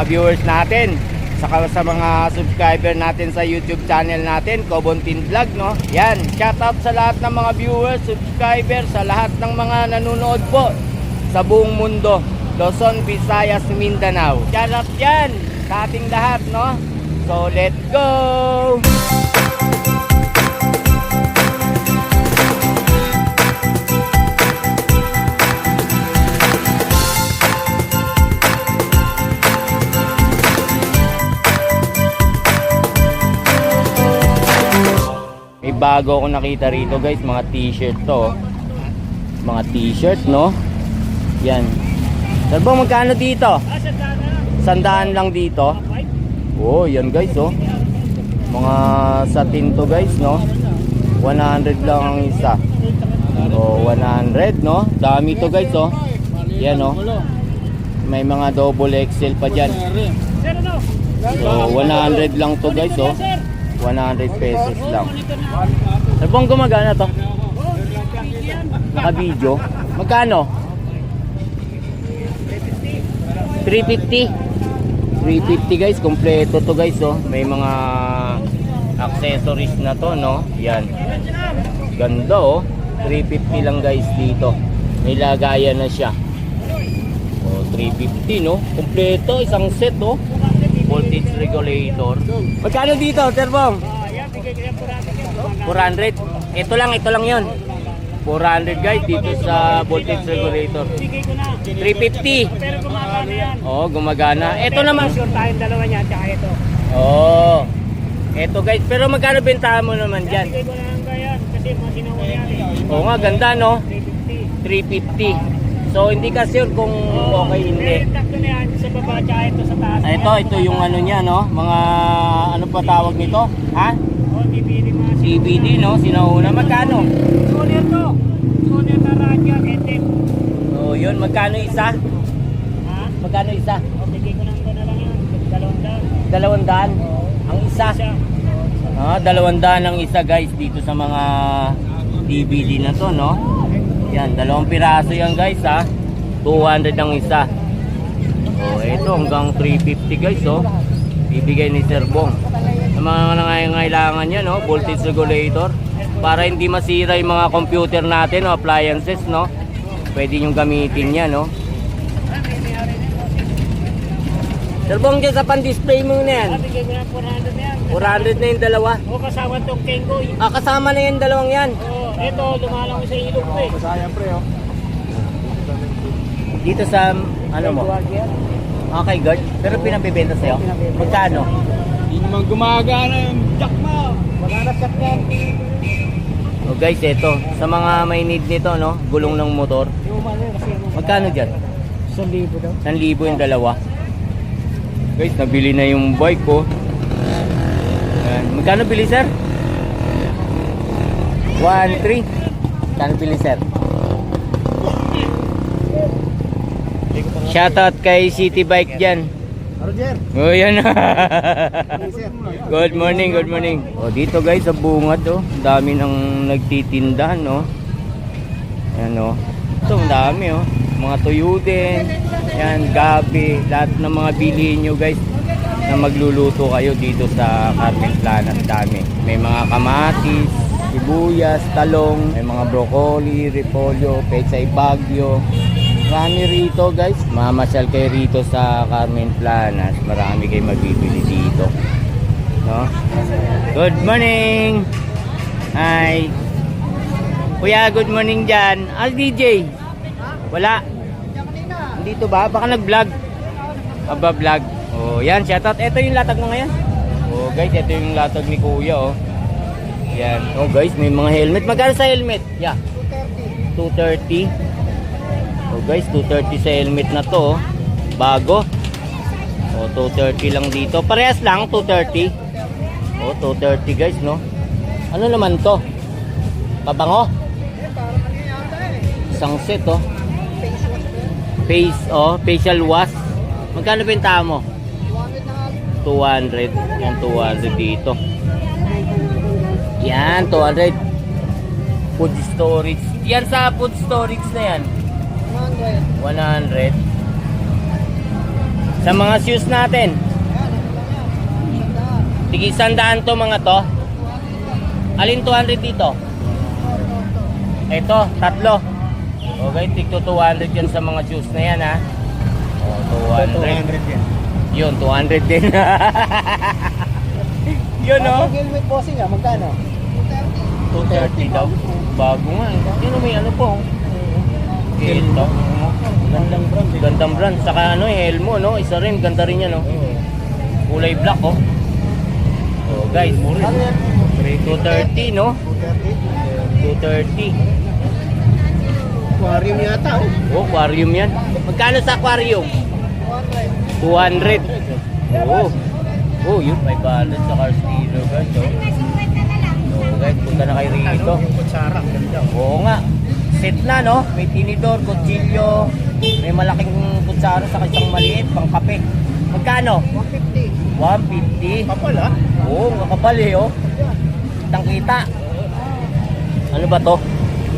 mga viewers natin. Saka sa mga subscriber natin sa YouTube channel natin, Cobontin Vlog, no? Yan, shout out sa lahat ng mga viewers, subscriber, sa lahat ng mga nanonood po sa buong mundo. Luzon, Visayas, Mindanao. Shout out yan sa ating lahat, no? So, let's go! Bago ako nakita rito guys, mga t-shirt to. Mga t-shirt, no? Yan. Sir Bong, magkano dito? Sandaan lang dito. Oh, yan guys, oh. Mga satin to guys, no? 100 lang ang isa. Oh, 100, no? Dami to guys, oh. Yan, oh. May mga double XL pa dyan. So, 100 lang to guys, oh. 100 pesos lang. Sir Bong, gumagana to? Naka-video. Magkano? 350. 350 guys, kompleto to guys oh. May mga accessories na to no. Yan. Ganda oh. 350 lang guys dito. May lagayan na siya. Oh, 350 no. Kompleto isang set oh. Voltage regulator. Magkano dito, Sir Bong? 400. Ito lang, ito lang 'yon. 400 guys dito sa voltage regulator. 350. Pero gumagana yan. Ito naman. Sure tayong dalawa niya, tsaka ito. Oo. Ito guys, pero magkano bentahan mo naman Yan. dyan? Bigay ko na lang kaya kasi mga sinuha yan eh. Oo nga, ganda no? 350. 350. So, hindi ka sure kung okay hindi. Na yan sa baba, tsaka ito sa taas. Ah, ito, ito yung ano niya, no? Mga, ano pa tawag nito? Ha? Oh, DVD mga CBD, no? Sinauna. Magkano? Soner to. Soner na radya, etem. Oh, yun. Magkano isa? Ha? Magkano isa? O, bigay ko lang ko na lang yan. Dalawang daan. Dalawang daan. Ang isa. Isa. Ah, dalawang daan ang isa guys dito sa mga DVD na to, no? Yan, dalawang piraso yan guys ha. 200 ang isa. Oh, ito hanggang 350 guys, oh. Bibigay ni Sir Bong. Sa mga nangangailangan niya, no? Voltage regulator. Para hindi masira yung mga computer natin, no? Appliances, no? Pwede nyo gamitin yan, no? Sir Bong, dyan sa pan-display mo na yan. Bigay ko lang 400 na yan. 400 na yung dalawa. O, kasama tong Kengoy. Ah, kasama na yung dalawang yan. Oh, ito, lumalang sa ilog ko eh. Sayang pre oh. Dito sa, ano mo? Okay, guard. Pero pinabibenta sa'yo? Magkano? Hindi naman gumagana yung jack mo. Wala na shot yan. Oh guys, ito. Sa mga may need nito, no? Gulong ng motor. Ano. Magkano dyan? Sa libo daw. 1,000 yung dalawa. Guys, nabili na yung bike ko. Yan. Magkano bili, sir? 1,300. Magkano bili, sir? Shoutout kay City Bike dyan. Roger. Oh, yan. Good morning, good morning. Oh, dito guys sa bungad oh. Dami nang nagtitinda, no. Yan oh. Ito, ang dami oh. Mga tuyo din. Yan, gabi. Lahat ng mga bilihin nyo guys na magluluto kayo dito sa Carmen Plana. Ang dami. May mga kamatis, sibuyas, talong, may mga broccoli, repolyo, pechay bagyo. Marami rito guys. Mamasyal kayo rito sa Carmen Planas. Marami kayo mabibili dito. No? Good morning! Hi! Kuya, good morning dyan. Ah, DJ? Wala? Dito ba? Baka nag-vlog? Aba, vlog. Oh, yan, shoutout. Ito yung latag mo ngayon. Oh, guys, ito yung latag ni Kuya, oh. Yan. Oh, guys, may mga helmet. Magkano sa helmet? Yeah. 230. Oh, guys, 230 sa helmet na to, oh. Bago. Oh, 230 lang dito. Parehas lang, 230. Oh, 230 guys, no? Ano naman to? Pabango? Isang set, oh. Face, oh. Facial wash. Magkano benta mo? 200. Yan, 200 dito. Yan, 200. Food storage. Yan sa food storage na yan. 100. Sa mga shoes natin. Tigi sandaan to mga to. Alin 200 dito? Ito, tatlo. Okay, tig to 200 yan sa mga shoes na yan ha. Oh, 200. 200 yan. Yun, 200 din. Yun oh. Ang helmet bossing ah, magkano? 230 daw. Bago nga. eh. Yun may ano po. Ito. Gandang brand eh. Gandang brand. Saka ano, eh, Elmo, no? Isa rin, ganda rin yan, no? Kulay black, oh. Oh, guys. Ano yan? 230, no? 230. 230. Aquarium yata oh. Oh, aquarium yan. Magkano sa aquarium? 200. Oh. Oh, yun, 500 sa car stealer, guys, oh. Oh, guys, punta na kayo rito. Kutsara, ang ganda. Oo nga. Set na, no? May tinidor, kutsilyo, may malaking kutsara sa isang maliit, pang kape. Magkano? 150. 150. Kapal ah. Oo, makapal eh, oh. Kitang kita. Ano ba to?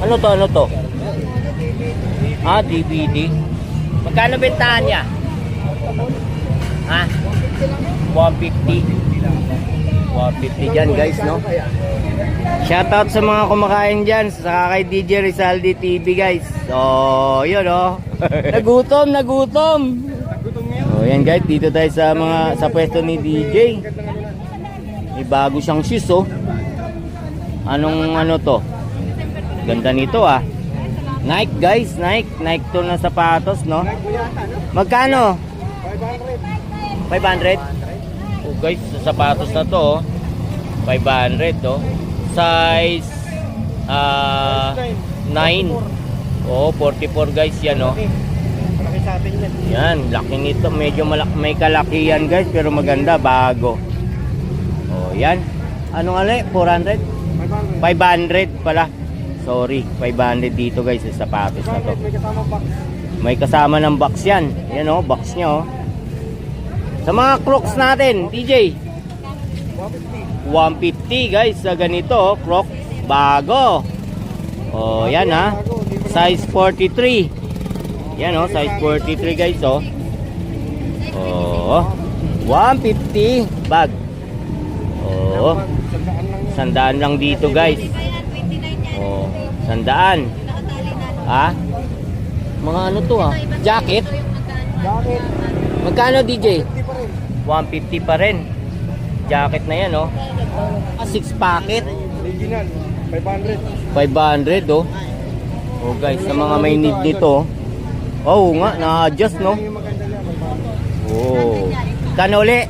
Ano to, ano to? Ah, DVD. Magkano bentahan niya? Ha? 150. 150 dyan, guys, no? Shoutout sa mga kumakain dyan, sa kay DJ Rizaldi TV, guys. So, yun, oh. nagutom, nagutom. Oh, yan guys, dito tayo sa mga sa pwesto ni DJ. May bago siyang shoes oh. Anong ano to? Ganda nito ah. Nike guys, Nike, Nike to na sapatos, no? Magkano? 500. 500? Oh guys, sa sapatos na to oh. 500 oh. Size ah 9. Oh, 44 guys yan oh. Malaki. Malaki sa atin yan. Yan, laki nito. Medyo malak may kalakihan guys, pero maganda, bago. Oh, yan. Anong ali? 400? 500. 500 pala. Sorry, 500 dito guys sa sapatos na to. 500 may kasama box. May kasama ng box yan. Yan oh, box niya oh. Sa mga crocs natin, DJ, 150. 150 guys sa ganito oh, crocs bago. Oh, yan ha. Size 43. Yan oh, size 43 guys oh. Oh. 150 bag. Oh. Sandaan lang dito guys. Oh, sandaan. Ha? Mga ano to ah? Jacket? Bakit? Magkano DJ? 50 pa rin. 150 pa rin. Jacket na yan oh. Ah, 6 packet. Original. 500. 500 oh. Oh guys, sa mga may need nito. Oh, nga, na-adjust no. Yung maganda niya, 500. Oh. Kano uli?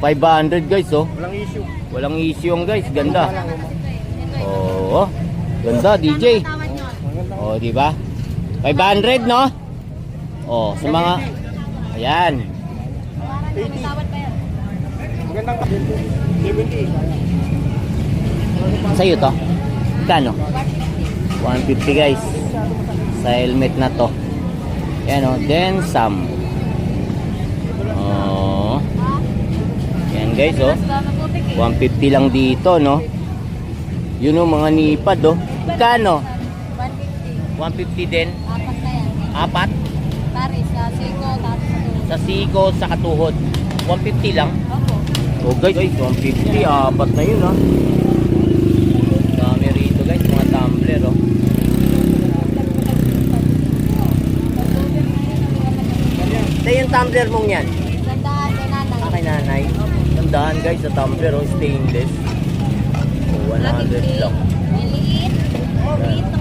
500. 500 guys oh. Walang issue. Walang issue yung guys, ganda. Oh, oh. Ganda DJ. Oh, di ba? 500 no? Oh, sa mga Ayan. 80. Magandang 70. Sa'yo to? Kano? 150 guys. Sa helmet na to. Yan o. Then some. Oh. Yan guys oh. 150 lang dito no. Yun o mga nipad oh. Kano? 150 din. Apat. Sa siko, sa katuhod. 150 lang. Oh guys, guys 150. Apat na yun ah. Dami rito guys, mga tumbler oh. Ito yung tumbler mong yan. Ah, kay nanay. Tandaan guys sa tumbler oh, stainless. Oh, 100 lang.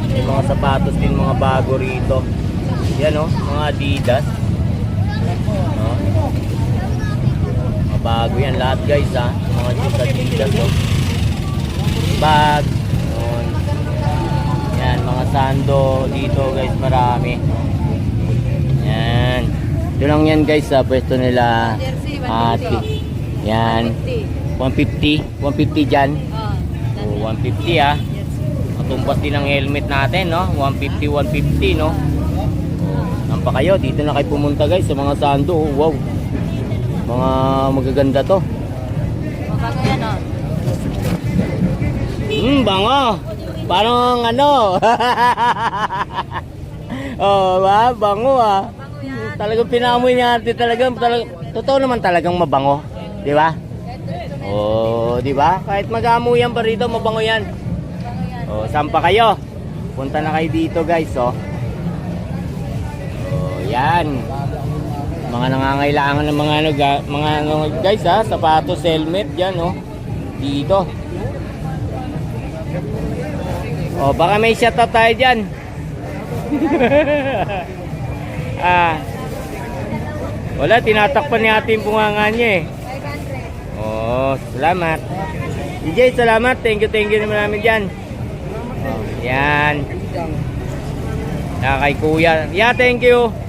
May mga sapatos din mga bago rito. Yan oh, mga Adidas. No? Bago yan lahat guys ha. Mga shoes Adidas oh. Bag. Yun. Yan, mga sando dito guys marami. Yan. Ito lang yan guys sa pwesto nila ate. Yan. 150. 150 dyan. Oh, 150 ah. Matumbas din ang helmet natin, no? 150, 150, no? Nampa kayo, dito na kayo pumunta guys sa mga sando. Oh, wow. Mga magaganda to. Hmm, bango. Parang ano. oh, ba? Bango ah. Talagang pinamoy niya ate talagang talagang totoo naman talagang mabango, di ba? Oh, di ba? Kahit mag-amo yan pa rito, mabango yan. Oh, saan pa kayo? Punta na kayo dito, guys, oh. Oh, yan. Mga nangangailangan ng mga ano, ga- mga ano, guys, ha, sapatos, helmet, yan, oh. Dito. Oh, baka may shoutout tayo diyan. ah. Wala, tinatakpan ni ate yung bunganga niya eh. 500. Oh, salamat. DJ, salamat. Thank you, thank you naman namin dyan. Oh, yan. Ah, kay kuya. Yeah, thank you.